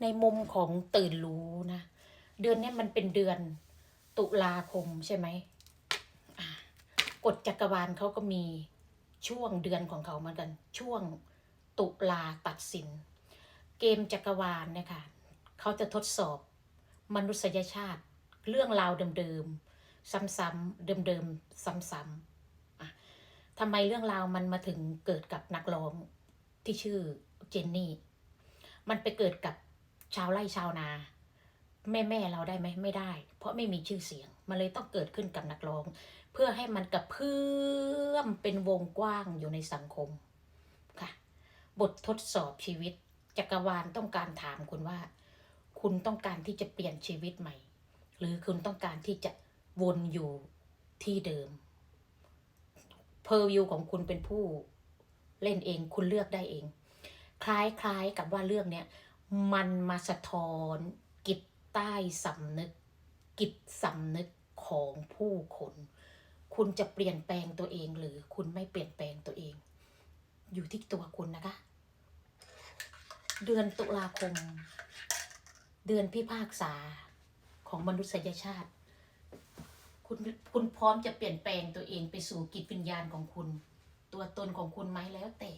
ในมุมของตื่นรู้นะ เดือนนี้มันเป็นเดือนตุลาคมใช่ไหมกฎจักรวาลเขาก็มีช่วงเดือนของเขาเหมือนกัน ช่วงตุลาตัดสิน เกมจักรวาลเนี่ยค่ะเขาจะทดสอบมนุษยชาติ เรื่องราวเดิมๆซ้ำๆเดิมๆซ้ำๆทำไมเรื่องราวมันมาถึงเกิดกับนักร้องที่ชื่อเจนนี่ มันไปเกิดกับ ชาวไร่ชาวนา แม่แม่เราได้ไหมไม่ได้ เพราะไม่มีชื่อเสียง มันเลยต้องเกิดขึ้นกับนักร้อง เพื่อให้มันกระเพื่อมเป็นวงกว้างอยู่ในสังคมค่ะ บททดสอบชีวิตจักรวาลต้องการถามคุณว่า คุณต้องการที่จะเปลี่ยนชีวิตใหม่ หรือคุณต้องการที่จะวนอยู่ที่เดิมเพอร์วิวของคุณเป็นผู้เล่นเอง คุณเลือกได้เอง คล้ายๆกับว่าเรื่องเนี้ย มันมาสะท้อนกิจใต้สำนึก กิจสำนึกของผู้คน คุณจะเปลี่ยนแปลงตัวเองหรือคุณไม่เปลี่ยนแปลงตัวเอง อยู่ที่ตัวคุณนะคะ เดือนตุลาคม เดือนพิพากษาของมนุษยชาติ คุณคุณพร้อมจะเปลี่ยนแปลงตัวเองไปสู่กิจวิญญาณของคุณ ตัวตนของคุณไหมแล้วแต่